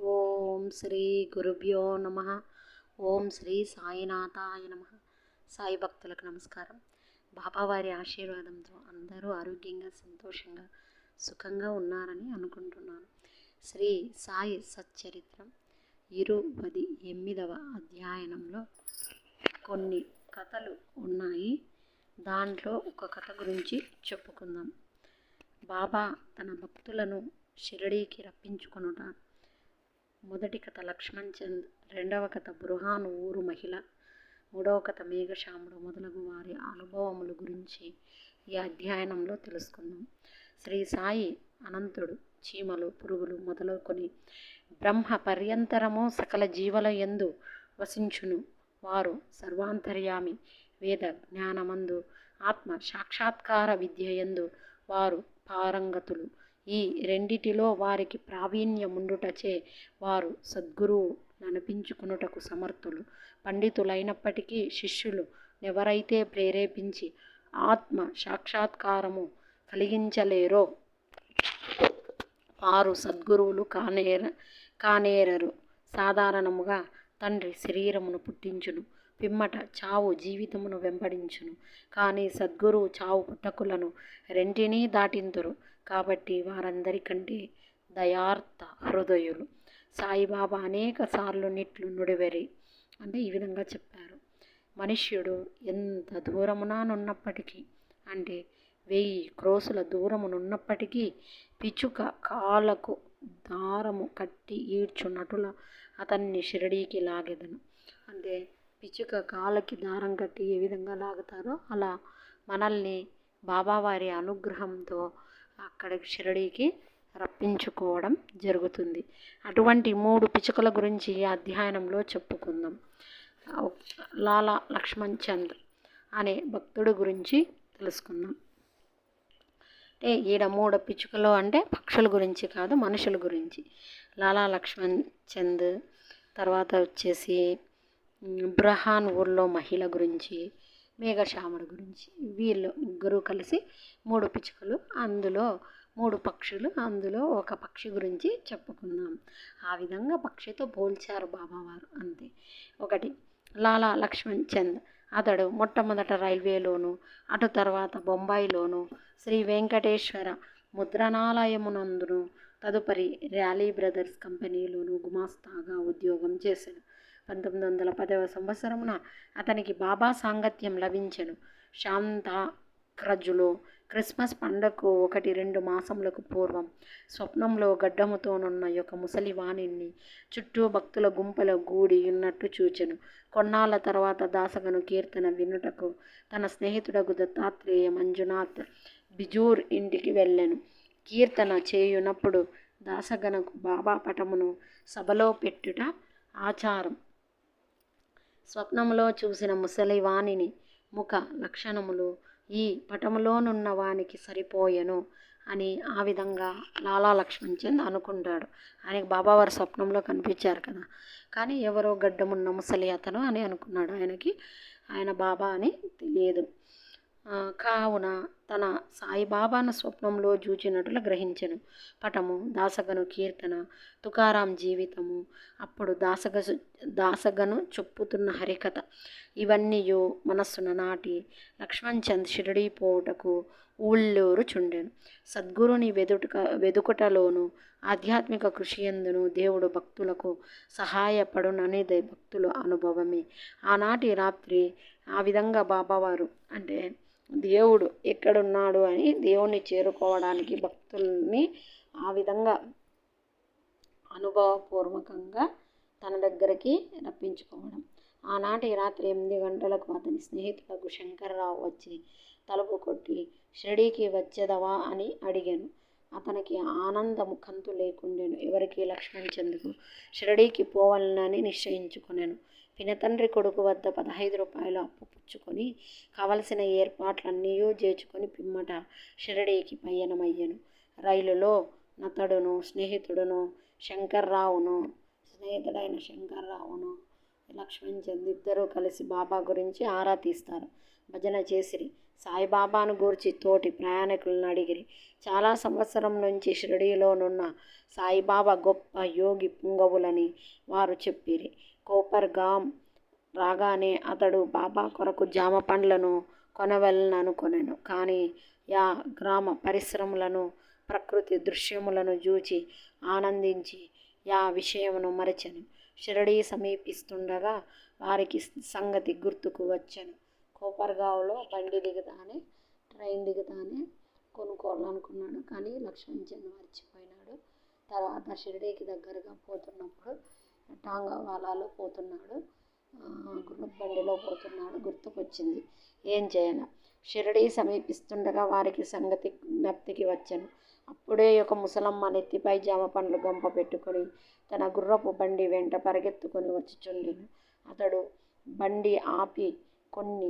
ఓం శ్రీ గురుభ్యో నమ. ఓం శ్రీ సాయినాథాయ నమ. సాయి భక్తులకు నమస్కారం. బాబావారి ఆశీర్వాదంతో అందరూ ఆరోగ్యంగా సంతోషంగా సుఖంగా ఉన్నారని అనుకుంటున్నాను. శ్రీ సాయి సచ్చరిత్రం ఇరుపది ఎనిమిదవ అధ్యయనంలో కొన్ని కథలు ఉన్నాయి. దాంట్లో ఒక కథ గురించి చెప్పుకుందాం. బాబా తన భక్తులను షిరిడీకి రప్పించుకొనుట మొదటి కథ లక్ష్మణ్ చంద్ రెండవ కథ బృహాను ఊరు మహిళ మూడవ కథ మేఘశ్యాముడు మొదలగు వారి అనుభవముల గురించి ఈ అధ్యయనంలో తెలుసుకుందాం. శ్రీ సాయి అనంతుడు చీమలు పురుగులు మొదలుకొని బ్రహ్మ పర్యంతరము సకల జీవల ఎందు వసించును. వారు సర్వాంతర్యామి వేద జ్ఞానమందు ఆత్మ సాక్షాత్కార విద్య ఎందు వారు పారంగతులు. ఈ రెండిటిలో వారికి ప్రావీణ్యముండుటచే వారు సద్గురువు ననిపించుకునుటకు సమర్థులు. పండితులైనప్పటికీ శిష్యులు ఎవరైతే ప్రేరేపించి ఆత్మ సాక్షాత్కారము కలిగించలేరో వారు సద్గురువులు కానేర కానేరరు. సాధారణముగా తండ్రి శరీరమును పుట్టించును పిమ్మట చావు జీవితమును వెంబడించును. కానీ సద్గురువు చావు పుట్టకులను రెంటినీ దాటింతురు. కాబట్టి వారందరికంటే దయార్థ హృదయులు. సాయిబాబా అనేక సార్లు నిట్లు నుడివెరి అంటే ఈ విధంగా చెప్పారు. మనుష్యుడు ఎంత దూరమునానున్నప్పటికీ అంటే వెయ్యి క్రోసుల దూరమునున్నప్పటికీ పిచుక కాలకు దారము కట్టి ఈడ్చున్నట్టుల అతన్ని షిరడీకి లాగెదను. అంటే పిచుక కాలకి దారం కట్టి ఏ విధంగా లాగుతారో అలా మనల్ని బాబావారి అనుగ్రహంతో అక్కడికి షిరడీకి రప్పించుకోవడం జరుగుతుంది. అటువంటి మూడు పిచుకల గురించి ఈ అధ్యయనంలో చెప్పుకుందాం. లాలా లక్ష్మణ్ చంద్ అనే భక్తుడు గురించి తెలుసుకుందాం. అంటే ఈడ మూడు పిచ్చుకలు అంటే పక్షుల గురించి కాదు మనుషుల గురించి. లాలా లక్ష్మణ్ చంద్ తర్వాత వచ్చేసి బ్రహాన్ ఊర్లో మహిళ గురించి మేఘశ్యాముడి గురించి. వీళ్ళు ముగ్గురు కలిసి మూడు పిచ్చుకలు అందులో మూడు పక్షులు అందులో ఒక పక్షి గురించి చెప్పుకుందాం. ఆ విధంగా పక్షితో పోల్చారు బాబావారు అంతే. ఒకటి లాలా లక్ష్మణ్ చంద్. అతడు మొట్టమొదట రైల్వేలోను అటు తర్వాత బొంబాయిలోను శ్రీ వెంకటేశ్వర ముద్రణాలయమునందును తదుపరి ర్యాలీ బ్రదర్స్ కంపెనీలోను గుమాస్తాగా ఉద్యోగం చేశాడు. పంతొమ్మిది వందల పదవ సంవత్సరమున అతనికి బాబా సాంగత్యం లభించెను. శాంత క్రజులో క్రిస్మస్ పండగకు ఒకటి రెండు మాసములకు పూర్వం స్వప్నంలో గడ్డముతోనున్న యొక్క ముసలివాణిని చుట్టూ భక్తుల గుంపల గూడి ఉన్నట్టు చూచెను. కొన్నాళ్ళ తర్వాత దాసగను కీర్తన వినుటకు తన స్నేహితుడకు దత్తాత్రేయ మంజునాథ్ బిజూర్ ఇంటికి వెళ్ళాను. కీర్తన చేయునప్పుడు దాసగనకు బాబా పటమును సభలో పెట్టుట ఆచారం. స్వప్నంలో చూసిన ముసలివాణిని ముఖ లక్షణములు ఈ పటములోనున్న వానికి సరిపోయెను అని ఆ విధంగా లాలా లక్ష్మణ్ చంద్ అనుకుంటాడు. ఆయనకి బాబావారి స్వప్నంలో కనిపించారు కదా. కానీ ఎవరో గడ్డమున్న ముసలి అతను అని అనుకున్నాడు. ఆయనకి ఆయన బాబా అని తెలియదు. కావున తన సాయిబాబాను స్వప్నంలో చూచినట్లు గ్రహించెను. పటము దాసగను కీర్తన తుకారాం జీవితము అప్పుడు దాసగ దాసగను చెప్పుతున్న హరికథ. ఇవన్నీ మనస్సున నాటి లక్ష్మణ్ చంద్ షిరడీ పోవుటకు ఊళ్ళూరు చుండెను. సద్గురుని వెదుట వెదుకుటలోను ఆధ్యాత్మిక కృషి ఎందును దేవుడు భక్తులకు సహాయపడుననేది భక్తుల అనుభవమే. ఆనాటి రాత్రి ఆ విధంగా బాబావారు అంటే దేవుడు ఎక్కడున్నాడు అని దేవుణ్ణి చేరుకోవడానికి భక్తుల్ని ఆ విధంగా అనుభవపూర్వకంగా తన దగ్గరికి రప్పించుకోవడం. ఆనాటి రాత్రి ఎనిమిది గంటలకు అతని స్నేహితులకు శంకర్రావు వచ్చి తలుపు కొట్టి షిరిడీకి వచ్చేదవా అని అడిగాను. అతనికి ఆనందము కంతు లేకుండెను. ఎవరికి లక్ష్మణ్ చంద్కు షిరిడీకి పోవాలని నిశ్చయించుకున్నాను పినతండ్రి కొడుకు వద్ద పదహైదు రూపాయలు అప్పు పుచ్చుకొని కావలసిన ఏర్పాట్లన్నీ చేర్చుకొని పిమ్మట షిరడీకి పయనమయ్యను రైలులో నతడును స్నేహితుడును శంకర్రావును స్నేహితుడైన శంకర్రావును లక్ష్మణ్ చంద్ ఇద్దరూ కలిసి బాబా గురించి ఆరా తీస్తారు. భజన చేసిరి. సాయిబాబాను గూర్చి తోటి ప్రయాణికులను అడిగిరి. చాలా సంవత్సరం నుంచి షిరిడీలోనున్న సాయిబాబా గొప్ప యోగి పుంగవులని వారు చెప్పిరి. కోపర్గాం రాగానే అతడు బాబా కొరకు జామ పండ్లను కొనవలననుకొనెను కానీ యా గ్రామ పరిశ్రమలను ప్రకృతి దృశ్యములను చూచి ఆనందించి యా విషయమును మరచెను. షిరడీ సమీపిస్తుండగా వారికి సంగతి గుర్తుకు వచ్చాను. కోపర్గావ్లో బండి దిగుతానే ట్రైన్ దిగుతానే కొనుక్కోవాలనుకున్నాడు. కానీ లక్ష్మణ్ మర్చిపోయినాడు. తర్వాత షిరిడీకి దగ్గరగా పోతున్నప్పుడు టాంగావాలాలో పోతున్నాడు. గుర్రపు బండిలో పోతున్నాడు. గుర్తుకొచ్చింది. ఏం చేయను. షిరిడీ సమీపిస్తుండగా వారికి సంగతి జ్ఞప్తికి వచ్చాను. అప్పుడే ఒక ముసలమ్మ నెత్తిపై జామ పండ్లు గంప పెట్టుకొని తన గుర్రపు బండి వెంట పరిగెత్తుకొని వచ్చుచుండెను అతడు బండి ఆపి కొన్ని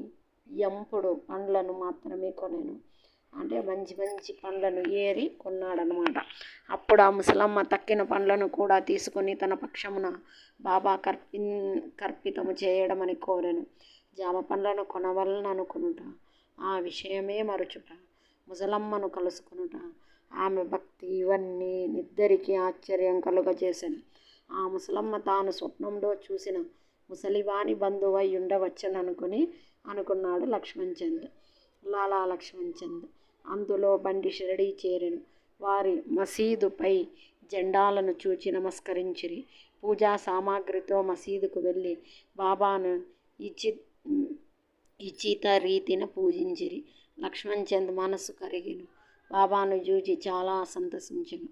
ఎంపుడు పండ్లను మాత్రమే కొనేను. అంటే మంచి మంచి పండ్లను ఏరి కొన్నాడనమాట అప్పుడు ఆ ముసలమ్మ తక్కిన పండ్లను కూడా తీసుకొని తన పక్షమున బాబా కర్పి కర్పితము చేయడమని కోరెను. జామ పండ్లను కొనవలన అనుకునుట. ఆ విషయమే మరుచుట. ముసలమ్మను కలుసుకునుట. ఆమె భక్తి ఇవన్నీ నిద్దరికి ఆశ్చర్యం కలుగజేశాను ఆ ముసలమ్మ తాను స్వప్నంలో చూసిన ముసలివాణి బంధువై ఉండవచ్చననుకుని అనుకున్నాడు లక్ష్మణ్ చంద్. లాలా లక్ష్మణ్ చంద్. అందులో బండి షిరడీ చేరెను. వారి మసీదుపై జెండాలను చూచి నమస్కరించిరి. పూజా సామాగ్రితో మసీదుకు వెళ్ళి బాబాను ఇచి ఇచిత రీతిన పూజించిరి. లక్ష్మణ్ చంద్ మనసు కరిగిను. బాబాను చూచి చాలా సంతసించను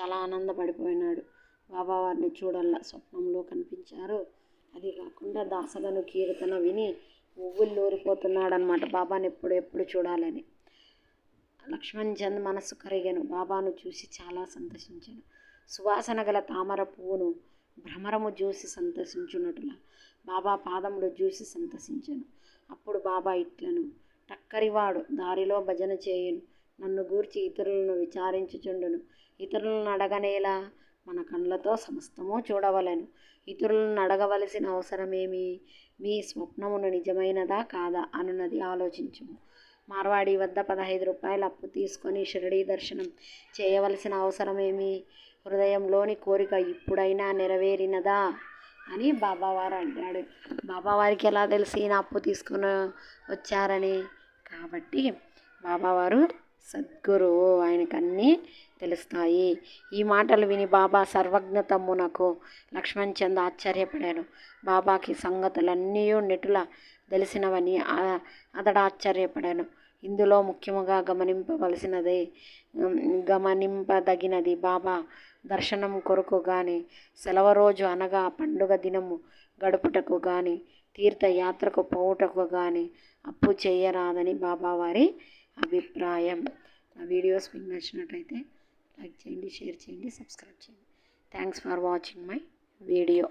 చాలా ఆనందపడిపోయినాడు. బాబా వారిని చూడాల స్వప్నంలో కనిపించారు. అది కాకుండా దాసగను కీర్తన విని ఊరిపోతున్నాడు అనమాట బాబాని ఎప్పుడు ఎప్పుడు చూడాలని. లక్ష్మణ్ చంద్ మనసు కరిగాను బాబాను చూసి చాలా సంతోషించాను. సువాసన గల తామర పువ్వును భ్రమరము చూసి సంతోషించున్నట్లా బాబా పాదములు చూసి సంతసించాను అప్పుడు బాబా ఇట్లను టక్కరివాడు దారిలో భజన చేయను నన్ను గూర్చి ఇతరులను విచారించుచుండును. ఇతరులను అడగనేలా మన కళ్ళతో సమస్తము చూడవలెను. ఇతరులను అడగవలసిన అవసరమేమి? మీ స్వప్నమును నిజమైనదా కాదా? అనున్నది ఆలోచించుము. మార్వాడి వద్ద పదహైదు రూపాయలు అప్పు తీసుకొని షిరిడీ దర్శనం చేయవలసిన అవసరమేమి? హృదయంలోని కోరిక ఇప్పుడైనా నెరవేరినదా? అని బాబావారు అంటాడు బాబావారికి ఎలా తెలిసి నా అప్పు తీసుకొని వచ్చారని? కాబట్టి బాబావారు సద్గురువు ఆయనకు అన్నీ తెలుస్తాయి. ఈ మాటలు విని బాబా సర్వజ్ఞతమ్మునకు లక్ష్మణ్ చంద్ ఆశ్చర్యపడాను బాబాకి సంగతులన్నీ నెటుల తెలిసినవని అతడు ఆశ్చర్యపడాను ఇందులో ముఖ్యముగా గమనింపవలసినది గమనింపదగినది బాబా దర్శనం కొరకు కానీ సెలవు రోజు అనగా పండుగ దినము గడుపుటకు కానీ తీర్థయాత్రకు పోవుటకు కానీ అప్పు చేయరాదని బాబా వారి అభిప్రాయం. ఆ వీడియోస్ మీకు నచ్చినట్టయితే లైక్ చేయండి షేర్ చేయండి సబ్స్క్రైబ్ చేయండి. Thanks for watching my video